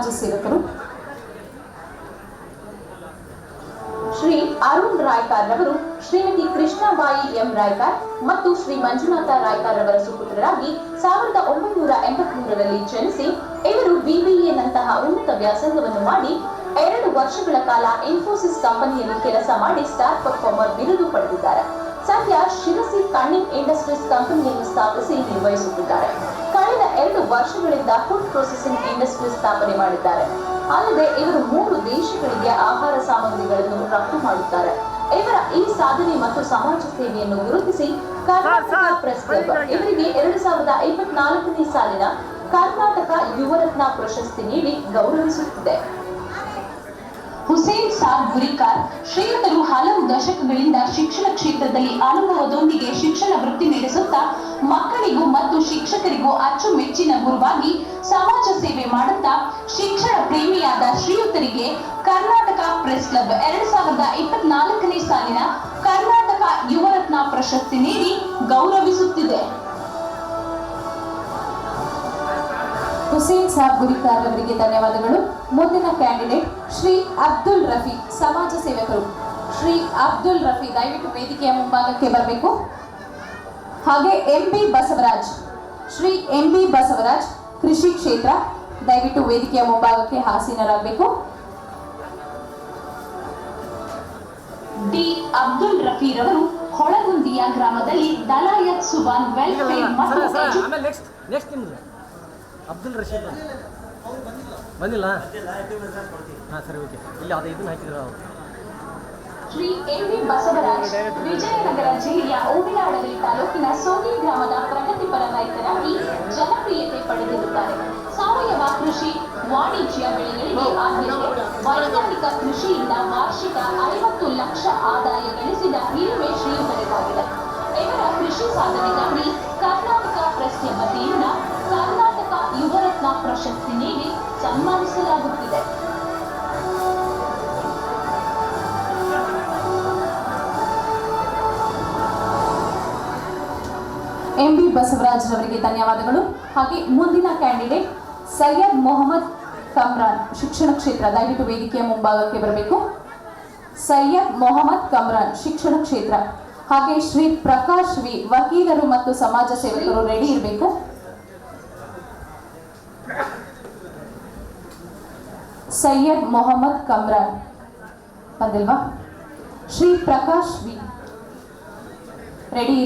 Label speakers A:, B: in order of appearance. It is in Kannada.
A: ಸಮಾಜ ಸೇವಕರು. ಶ್ರೀ ಅರುಣ್ ರಾಯ್ಕಾರ್ ರವರು, ಶ್ರೀಮತಿ ಕೃಷ್ಣಬಾಯಿ ಎಂ ರಾಯ್ಕಾರ್ ಮತ್ತು ಶ್ರೀ ಮಂಜುನಾಥ ರಾಯ್ಕಾರ್ ರವರ ಸುಪುತ್ರರಾಗಿ ಸಾವಿರದ ಒಂಬೈನೂರ ಎಂಬತ್ಮೂರರಲ್ಲಿ ಜನಿಸಿ ಇವರು ಬಿಬಿಎನಂತಹ ಉನ್ನತ ವ್ಯಾಸಂಗವನ್ನು ಮಾಡಿ ಎರಡು ವರ್ಷಗಳ ಕಾಲ ಇನ್ಫೋಸಿಸ್ ಕಂಪನಿಯಲ್ಲಿ ಕೆಲಸ ಮಾಡಿ ಸ್ಟಾರ್ ಪರ್ಫಾರ್ಮರ್ ಬಿರುದು ಪಡೆದಿದ್ದಾರೆ. ಸದ್ಯ ಶಿರಸಿ ಕಣ್ಣಿಂಗ್ ಇಂಡಸ್ಟ್ರೀಸ್ ಕಂಪನಿಯನ್ನು ಸ್ಥಾಪಿಸಿ ನಿರ್ವಹಿಸುತ್ತಿದ್ದಾರೆ. ವರ್ಷಗಳಿಂದ ಫುಡ್ ಪ್ರೊಸೆಸಿಂಗ್ ಇಂಡಸ್ಟ್ರಿ ಸ್ಥಾಪನೆ ಮಾಡಿದ್ದಾರೆ. ಅಲ್ಲದೆ ಇವರು ಮೂರು ದೇಶಗಳಿಗೆ ಆಹಾರ ಸಾಮಗ್ರಿಗಳನ್ನು ರಫ್ತು ಮಾಡುತ್ತಾರೆ. ಇವರ ಈ ಸಾಧನೆ ಮತ್ತು ಸಮಾಜ ಸೇವೆಯನ್ನು ಗುರುತಿಸಿ ಕರ್ನಾಟಕ ಪ್ರೆಸ್ ಕ್ಲಬ್ ಇವರಿಗೆ ಎರಡು ಸಾವಿರದ ಇಪ್ಪತ್ನಾಲ್ಕನೇ ಸಾಲಿನ ಕರ್ನಾಟಕ ಯುವರತ್ನ ಪ್ರಶಸ್ತಿ ನೀಡಿ ಗೌರವಿಸುತ್ತಿದೆ. ಹುಸೇನ್ ಸಾಬ್ ಗುರಿಕಾರ್ ಶ್ರೀಯುತರು ಹಲವು ದಶಕಗಳಿಂದ ಶಿಕ್ಷಣ ಕ್ಷೇತ್ರದಲ್ಲಿ ಅನುಭವದೊಂದಿಗೆ ಶಿಕ್ಷಣ ವೃತ್ತಿ ನಡೆಸುತ್ತಾ ಮಕ್ಕಳಿಗೂ ಶಿಕ್ಷಕರಿಗೂ ಅಚ್ಚುಮೆಚ್ಚಿನ ಗುರುವಾಗಿ ಸಮಾಜ ಸೇವೆ ಮಾಡುತ್ತಾ ಶಿಕ್ಷಣ ಪ್ರೇಮಿಯಾದ ಶ್ರೀಯುತರಿಗೆ ಕರ್ನಾಟಕ ಪ್ರೆಸ್ ಕ್ಲಬ್ ಎರಡ್ ಸಾವಿರದ ಇಪ್ಪತ್ನಾಲ್ಕನೇ ಸಾಲಿನ ಕರ್ನಾಟಕ ಯುವರತ್ನ ಪ್ರಶಸ್ತಿ ನೀಡಿ ಗೌರವಿಸುತ್ತಿದೆ. ಹುಸೇನ್ ಸಾಬ್ ಗುರಿಕಾರ್ ಅವರಿಗೆ ಧನ್ಯವಾದಗಳು. ಮುಂದಿನ ಕ್ಯಾಂಡಿಡೇಟ್ ಶ್ರೀ ಅಬ್ದುಲ್ ರಫಿ ಸಮಾಜ ಸೇವಕರು. ಶ್ರೀ ಅಬ್ದುಲ್ ರಫಿ ದಯವಿಟ್ಟು ವೇದಿಕೆಯ ಮುಂಭಾಗಕ್ಕೆ ಬರಬೇಕು. ಹಾಗೆ M Basavaraj Shri M B Basavaraj ಕೃಷಿ ಕ್ಷೇತ್ರ ದಯವಿಟ್ಟು ವೇದಿಕೆಯ ಮುಂಭಾಗಕ್ಕೆ ಹಾಸೀನರಾಗಬೇಕು ಡಿ ಅಬ್ದುಲ್ ರಫೀರ್ ಅವರು ಹೊಳಗುಂದಿಯ ಗ್ರಾಮದಲ್ಲಿ ದಲಾಯತ್ ಸುಬಾನ್ ವೆಲ್ಫೇರ್ ಮತ್ತು
B: ಆಮೇಲೆ ನೆಕ್ಸ್ಟ್ ನೆಕ್ಸ್ಟ್ ನಿಮ್ದು ಅಬ್ದುಲ್ ರಶೀದ್ ಬಂದಿಲ್ಲ. ಹಾಂ ಸರಿ ಓಕೆ ಇಲ್ಲಿ ಅದೇ ಇದನ್ನ ಹಾಕಿದ್ರು ಅವ್ರು.
A: ಶ್ರೀ ಎಂ ಬಸವರಾಜ್, ವಿಜಯನಗರ ಜಿಲ್ಲೆಯ ಓಬಿನಾಡಗಲಿ ತಾಲೂಕಿನ ಸೋಗಿ ಗ್ರಾಮದ ಪ್ರಗತಿಪರ ರೈತರಾಗಿ ಜನಪ್ರಿಯತೆ ಪಡೆದಿರುತ್ತಾರೆ. ಸಾವಯವ ಕೃಷಿ ವಾಣಿಜ್ಯ ಬೆಳೆಗಳಿಗೆ ಆದ್ಯತೆ, ವೈಜ್ಞಾನಿಕ ಕೃಷಿಯಿಂದ ವಾರ್ಷಿಕ ಐವತ್ತು ಲಕ್ಷ ಆದಾಯ ಗಳಿಸಿದ ಹಿರಿಮೆ ಶ್ರೀಯುತರಿಗಾಗಿದೆ ಇವರ ಕೃಷಿ ಸಾಧನೆಗಾಗಿ ಕರ್ನಾಟಕ ಪ್ರೆಸ್ ವತಿಯಿಂದ ಕರ್ನಾಟಕ ಯುವರತ್ನ ಪ್ರಶಸ್ತಿ ನೀಡಿ ಸನ್ಮಾನಿಸಲಾಗುತ್ತಿದೆ. ಎಂ ಬಿ ಬಸವರಾಜ್ ಅವರಿಗೆ ಧನ್ಯವಾದಗಳು. ಹಾಗೆ ಮುಂದಿನ ಕ್ಯಾಂಡಿಡೇಟ್ ಸೈಯದ್ ಮೊಹಮ್ಮದ್ ಕಮ್ರಾನ್ ಶಿಕ್ಷಣ ಕ್ಷೇತ್ರ ದಯವಿಟ್ಟು ವೇದಿಕೆಯ ಮುಂಭಾಗಕ್ಕೆ ಬರಬೇಕು. ಸೈಯದ್ ಮೊಹಮ್ಮದ್ ಕಮ್ರಾನ್ ಶಿಕ್ಷಣ ಕ್ಷೇತ್ರ. ಹಾಗೆ ಶ್ರೀ ಪ್ರಕಾಶ್ ವಿ ವಕೀಲರು ಮತ್ತು ಸಮಾಜ ಸೇವಕರು ರೆಡಿ ಇರಬೇಕು. ಸೈಯದ್ ಮೊಹಮ್ಮದ್ ಕಮ್ರಾನ್. ಬಂದಿಲ್ವಾ? ಶ್ರೀ ಪ್ರಕಾಶ್ ವಿ. ರೆಡಿ